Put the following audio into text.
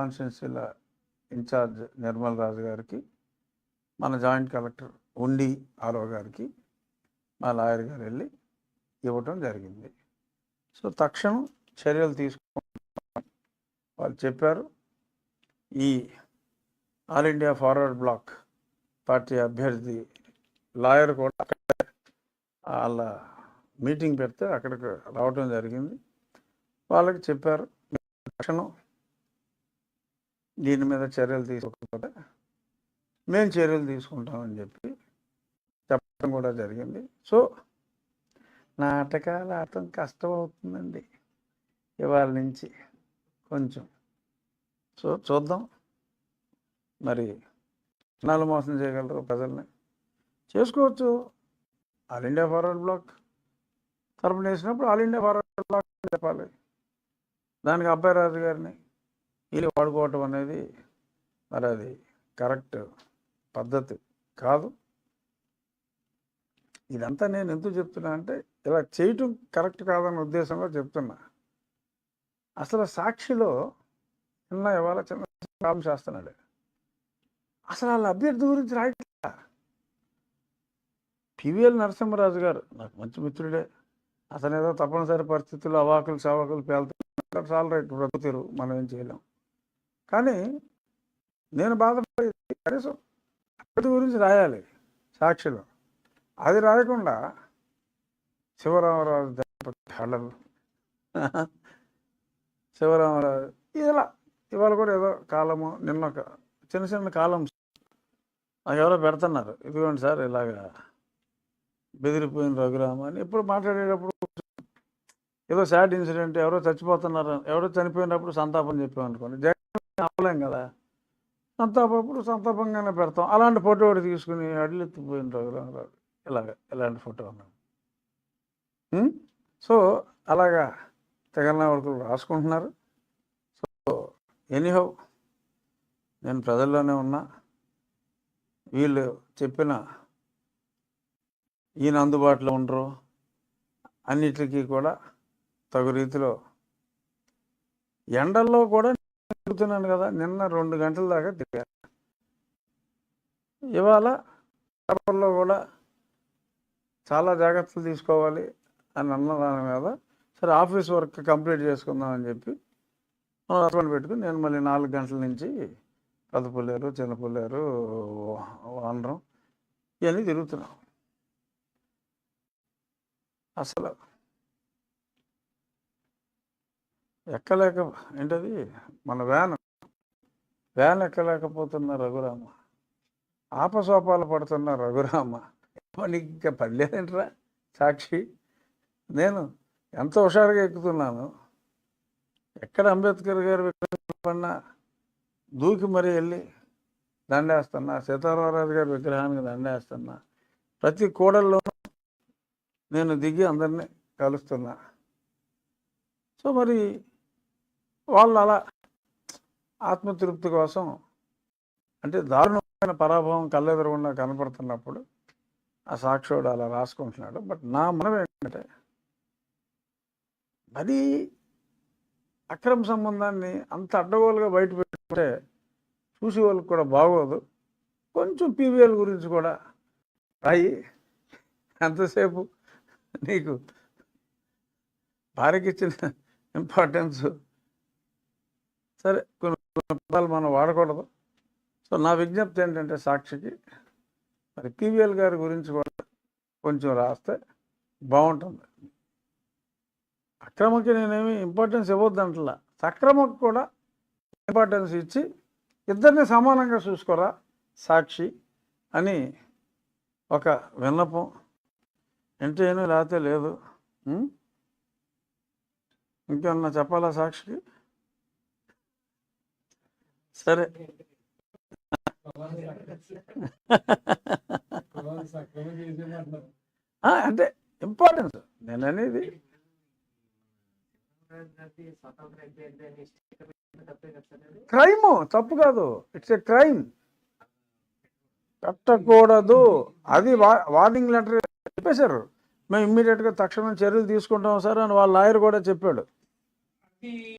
కాన్స్టిట్యున్సీల incharge Nirmal రాజు గారికి మన joint collector ఉండి ఆరో గారికి మా లాయర్ గారు వెళ్ళి ఇవ్వటం జరిగింది. సో తక్షణం చర్యలు తీసుకుంటాం వాళ్ళు చెప్పారు. ఈ all India forward block party అభ్యర్థి లాయర్ కూడా అక్కడ వాళ్ళ మీటింగ్ పెడితే అక్కడికి రావటం జరిగింది. వాళ్ళకి చెప్పారు తక్షణం దీని మీద చర్యలు తీసుకోకపోతే మేము చర్యలు తీసుకుంటామని చెప్పి చెప్పడం కూడా జరిగింది. సో నాటకాలు ఆడటం కష్టం అవుతుందండి ఇవాళ నుంచి కొంచెం. సో చూద్దాం. మరి జనాలు మోసం చేయగలరు ప్రజల్ని. చేసుకోవచ్చు. ఆల్ ఇండియా ఫార్వర్డ్ బ్లాక్ తరపున వేసినప్పుడు ఆల్ ఇండియా ఫార్వర్డ్ బ్లాక్ చెప్పాలి. దానికి అబ్బాయి రాజు గారిని వీళ్ళు వాడుకోవటం అనేది మరి అది కరెక్ట్ పద్ధతి కాదు. ఇదంతా నేను ఎందుకు చెప్తున్నా అంటే ఇలా చేయటం కరెక్ట్ కాదన్న ఉద్దేశంలో చెప్తున్నా. అసలు సాక్షిలో చిన్న ఇవాళ చిన్న ప్రాబ్లం చేస్తున్నాడు. అసలు వాళ్ళ అభ్యర్థి గురించి రాయట్లా? పివిఎల్ నరసింహరాజు గారు నాకు మంచి మిత్రుడే. అతను ఏదో తప్పనిసరి పరిస్థితుల్లో అవాకులు సవాకులు పేలుతున్నారు. చాలా రైట్ బ్రతుకుతారు మనం ఏం చేయలేం. కానీ నేను బాధపడేది కనీసం అభ్యర్థి గురించి రాయాలి సాక్షిలో. అది రాయకుండా శివరామరాజు హడలు శివరామరాజు. ఇలా ఇవాళ కూడా ఏదో కాలము నిన్న ఒక చిన్న చిన్న కాలం నాకు ఎవరో పెడుతున్నారు. ఇదిగోండి సార్ ఇలాగా బెదిరిపోయిన రఘురామ అని ఎప్పుడు మాట్లాడేటప్పుడు ఏదో సాడ్ ఇన్సిడెంట్ ఎవరో చచ్చిపోతున్నారు ఎవరో చనిపోయినప్పుడు సంతాపం చెప్పాం అనుకోండి జగన్ అవ్వలేం కదా. సంతాపప్పుడు సంతాపంగానే పెడతాం. అలాంటి ఫోటో ఒకటి తీసుకుని అడిలెత్తిపోయిన రఘురామరావు ఇలాగ ఇలాంటి ఫోటో ఉన్నాం సో అలాగా తెగలనా వరకు రాసుకుంటున్నారు. సో ఎనీహౌ నేను ప్రజల్లోనే ఉన్నా. వీళ్ళు చెప్పిన ఈయన అందుబాటులో ఉండరు. అన్నిటికీ కూడా తగు రీతిలో ఎండల్లో కూడా తిరుగుతున్నాను కదా నిన్న రెండు గంటల దాకా తిరిగాను ఇవాళ పేపర్లో కూడా చాలా జాగ్రత్తలు తీసుకోవాలి అని అన్న దాని మీద సరే ఆఫీస్ వర్క్ కంప్లీట్ చేసుకుందాం అని చెప్పి మనం పెట్టుకుని నేను మళ్ళీ నాలుగు గంటల నుంచి పెద్దపుల్లేరు చిన్నపుల్లేరు వానరం ఇవన్నీ తిరుగుతున్నాం అసలు ఎక్కలేక ఏంటది? మన వ్యాన్. వ్యాన్ ఎక్కలేకపోతున్న రఘురామ. ఆపసోపాలు పడుతున్న రఘురామ. నీకు ఇంకా పని సాక్షి. నేను ఎంత హుషారుగా ఎక్కుతున్నాను ఎక్కడ అంబేద్కర్ గారు విగ్రహం పడినా దూకి మరీ వెళ్ళి దండేస్తున్నా సీతారామరాజు గారి విగ్రహానికి దండేస్తున్నా ప్రతి కూడల్లో నేను దిగి అందరినీ కలుస్తున్నా. సో మరి వాళ్ళు అలా ఆత్మతృప్తి కోసం అంటే దారుణమైన పరాభవం కళ్ళెదరకుండా కనపడుతున్నప్పుడు ఆ సాక్షుడు అలా రాసుకుంటున్నాడు. బట్ నా మనం ఏంటంటే మరీ అక్రమ సంబంధాన్ని అంత అడ్డగోలుగా బయట పెట్టుకుంటే చూసే వాళ్ళకి కూడా బాగోదు. కొంచెం పీవీఎల్ గురించి కూడా రాయి. ఎంతసేపు నీకు భార్యకి ఇచ్చిన ఇంపార్టెన్స్ సరే కొన్ని పదాలు మనం వాడకూడదు. సో నా విజ్ఞప్తి ఏంటంటే సాక్షికి మరి పీవీఎల్ గారి గురించి కూడా కొంచెం రాస్తే బాగుంటుంది. అక్రమకి నేనేమి ఇంపార్టెన్స్ ఇవ్వద్దంటలా సక్రమకు కూడా ఇంపార్టెన్స్ ఇచ్చి ఇద్దరిని సమానంగా చూసుకోరా సాక్షి అని ఒక విన్నపం. ఎంటేను లేకపోతే లేదు. ఇంకేమన్నా చెప్పాలా సాక్షికి? సరే. అంటే ఇంపార్టెన్స్ నేను అనేది క్రైమ్ తప్పు కాదు. It's a crime. పెట్టకూడదు అది వార్నింగ్ లెటర్ చెప్పేశారు. మేము ఇమ్మీడియట్గా తక్షణం చర్యలు తీసుకుంటాం సార్ అని వాళ్ళ లాయర్ కూడా చెప్పాడు.